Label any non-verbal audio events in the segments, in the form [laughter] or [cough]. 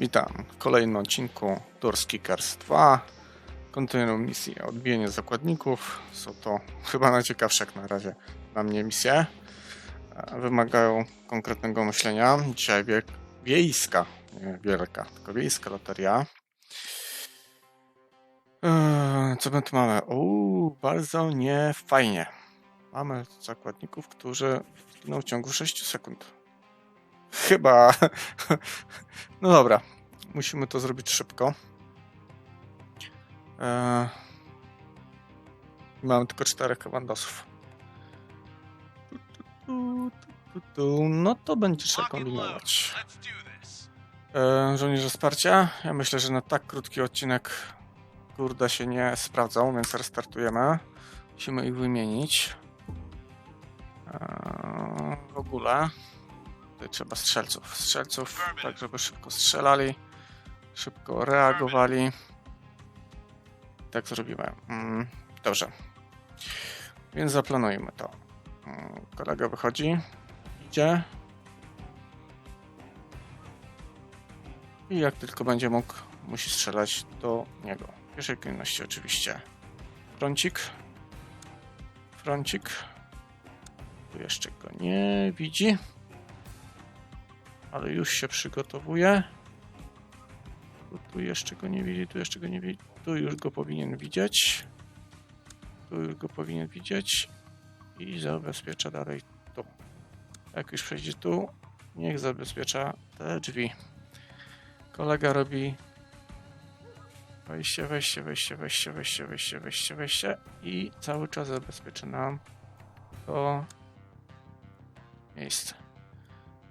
Witam w kolejnym odcinku Doors Kickers 2. Kontynuuję misję odbijanie zakładników. Są to chyba najciekawsze jak na razie dla mnie misje. E, Wymagają konkretnego myślenia. Dzisiaj wie, wiejska, nie wielka, tylko wiejska loteria. Eee, Co my tu mamy? Uuu, bardzo nie fajnie. Mamy zakładników, którzy zginą w ciągu 6 sekund. Chyba. [laughs] No dobra, musimy to zrobić szybko. Eee, Mamy tylko czterech tu. No to będzie trzeba kombinować. Eee, Żołnierze wsparcia. Ja myślę, że na tak krótki odcinek kurde się nie sprawdzą, więc restartujemy. Musimy ich wymienić. Eee, W ogóle. Tutaj trzeba strzelców. Strzelców, tak żeby szybko strzelali, szybko reagowali. Tak zrobimy. Mm, dobrze. Więc zaplanujmy to. Mm, Kolega wychodzi, idzie. I jak tylko będzie mógł, musi strzelać do niego. W pierwszej kolejności oczywiście froncik. Froncik. Tu jeszcze go nie widzi ale już się przygotowuje. Tu, tu jeszcze go nie widzi, tu jeszcze go nie widzi. Tu już go powinien widzieć. Tu już go powinien widzieć. I zabezpiecza dalej tu. Jak już przejdzie tu, niech zabezpiecza te drzwi. Kolega robi wejście, wejście, wejście, wejście, wejście, wejście, wejście, wejście i cały czas zabezpiecza nam to miejsce.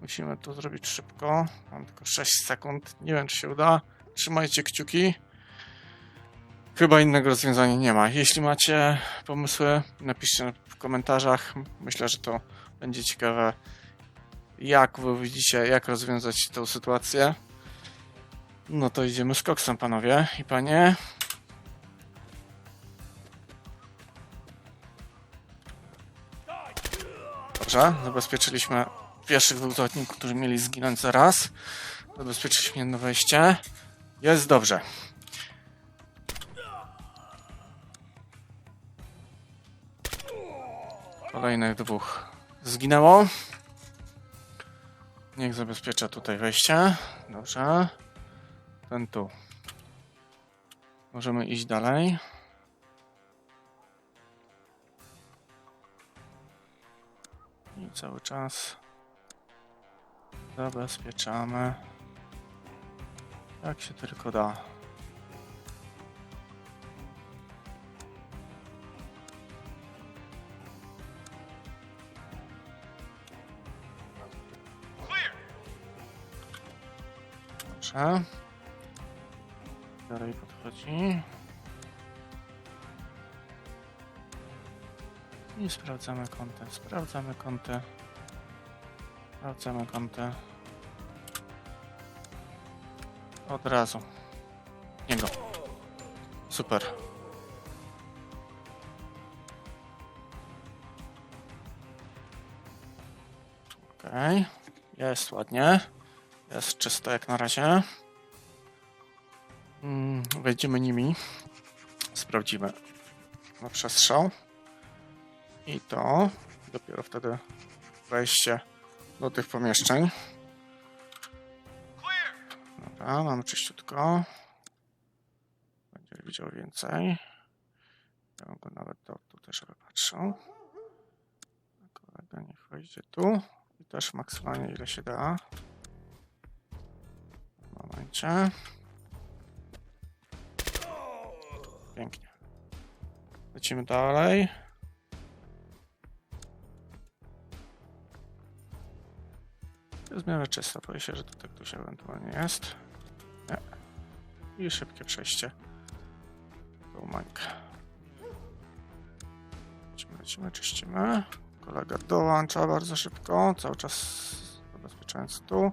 Musimy to zrobić szybko. Mam tylko 6 sekund. Nie wiem, czy się uda. Trzymajcie kciuki. Chyba innego rozwiązania nie ma. Jeśli macie pomysły, napiszcie w komentarzach. Myślę, że to będzie ciekawe, jak wy widzicie, jak rozwiązać tę sytuację. No to idziemy z koksem, panowie i panie. Dobrze, zabezpieczyliśmy pierwszych dwóch zawodników, którzy mieli zginąć zaraz. Zabezpieczyliśmy jedno wejście. Jest dobrze. Kolejnych dwóch zginęło. Niech zabezpiecza tutaj wejście. Dobrze. Ten tu. Możemy iść dalej. I cały czas zabezpieczamy jak się tylko da. Dobrze. Dalej podchodzi. I sprawdzamy kąty. Sprawdzamy kąty. Sprawdzamy kąty. Od razu. Niego. Super. Okej. Jest ładnie. Jest czysto jak na razie. Mm, wejdziemy nimi. Sprawdzimy na przestrzał. I to. Dopiero wtedy wejście do tych pomieszczeń. Dobra, mamy czyściutko. Będzie widział więcej. Ja go nawet do, tu też wypatrzył. Kolega niech wejdzie tu. I też maksymalnie ile się da. W momencie. Pięknie. Lecimy dalej. Jest w miarę czysto. Boję się, że tutaj ktoś ewentualnie jest. I szybkie przejście. Do mańka. Lecimy, lecimy, czyścimy. Kolega dołącza bardzo szybko. Cały czas zabezpieczając tu.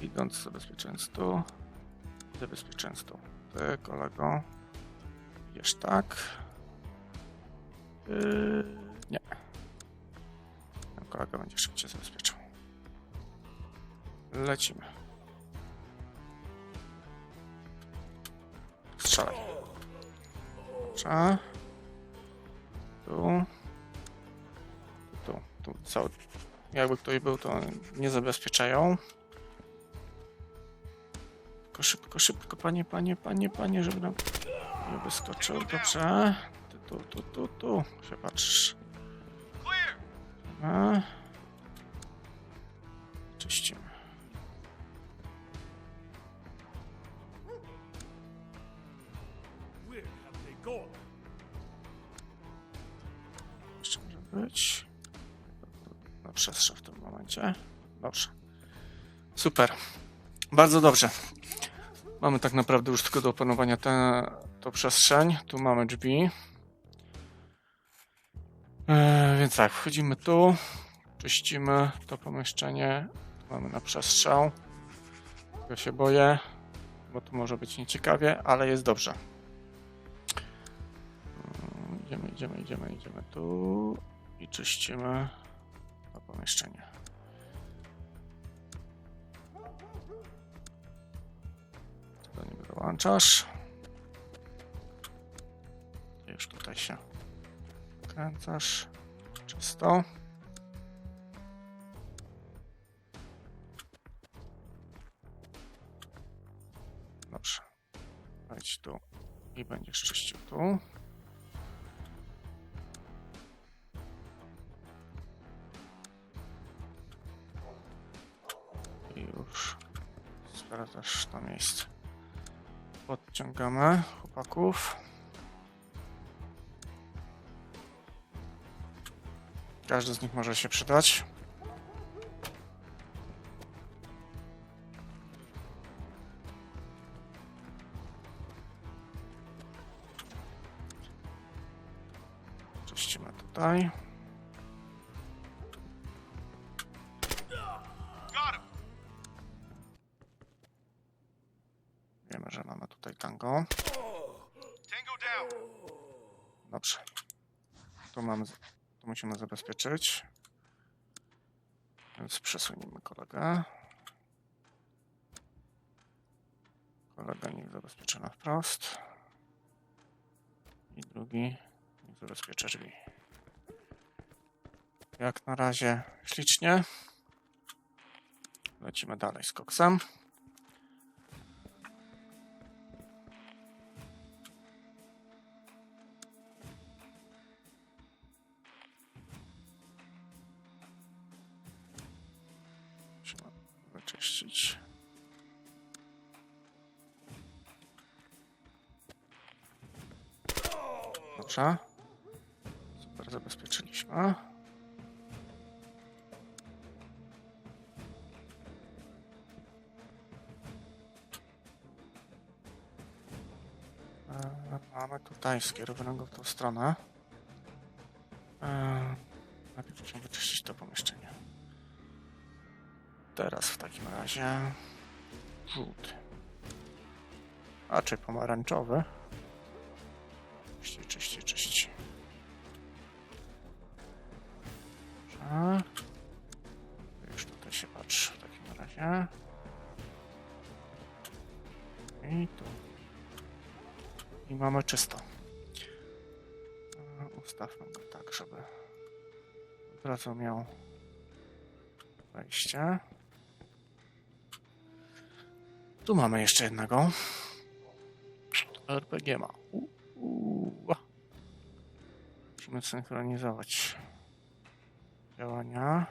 Idąc, zabezpieczając tu. Zabezpieczając tu. Ty, kolego. Idziesz tak. Yy, nie. Ten kolega będzie szybciej zabezpieczał. Lecimy. Strzelaj. Dobrze. Tu. Tu, tu, cały. Jakby ktoś był, to nie zabezpieczają. Szybko, szybko, szybko, panie, panie, panie, panie, żeby nam nie wyskoczył. Dobrze. Ty tu, tu, tu, tu się patrzysz. Dobra. Czyścimy. Być. Na przestrzeń w tym momencie. Dobrze. Super. Bardzo dobrze. Mamy tak naprawdę już tylko do opanowania tę tą przestrzeń. Tu mamy drzwi. E, więc tak, wchodzimy tu. Czyścimy to pomieszczenie. Tu mamy na przestrzał. Ja się boję, bo tu może być nieciekawie, ale jest dobrze. Mm, Idziemy, idziemy, idziemy, idziemy tu i czyścimy to pomieszczenie. Tego nie wyłączasz. Już tutaj się kręcasz. Czysto. Dobrze. Wejdź tu i będziesz czyścił tu. Sprawdzasz to miejsce. Podciągamy chłopaków. Każdy z nich może się przydać. Czyścimy tutaj. Down! Dobrze. Tu mamy, tu musimy zabezpieczyć. Więc przesuniemy kolegę. Kolega niech zabezpieczy na wprost. I drugi niech zabezpieczy drzwi. Jak na razie ślicznie. Lecimy dalej z koksem. Wyczyścić. Dobrze. Super, zabezpieczyliśmy. E, Mamy tutaj skierowanego w tą stronę. E, Najpierw musimy wyczyścić to pomieszczenie. Teraz w takim razie żółty. A czy pomarańczowy? Czyści, czyści, czyści. Dobrze. Już tutaj się patrzy w takim razie. I tu. I mamy czysto. E, Ustawmy go tak, żeby od razu miał wejście. Tu mamy jeszcze jednego. RPG ma. U, u. Musimy synchronizować działania.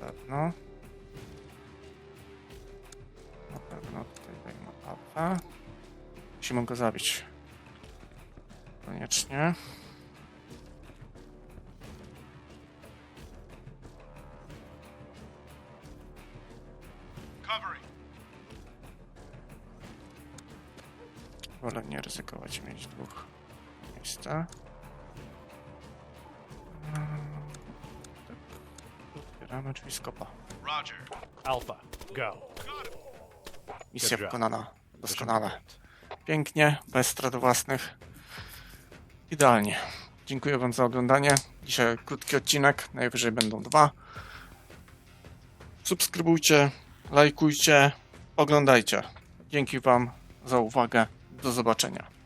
Pewno. Na pewno tutaj dajmy alfa. Musimy go zabić. Koniecznie. Wolę nie ryzykować mieć dwóch miejsca. Otwieramy drzwi skopa. Roger. Alpha, go. Misja wykonana. Doskonale. Pięknie, bez strat własnych. Idealnie. Dziękuję Wam za oglądanie. Dzisiaj krótki odcinek, najwyżej będą dwa. Subskrybujcie, lajkujcie, oglądajcie. Dzięki Wam za uwagę. Do zobaczenia.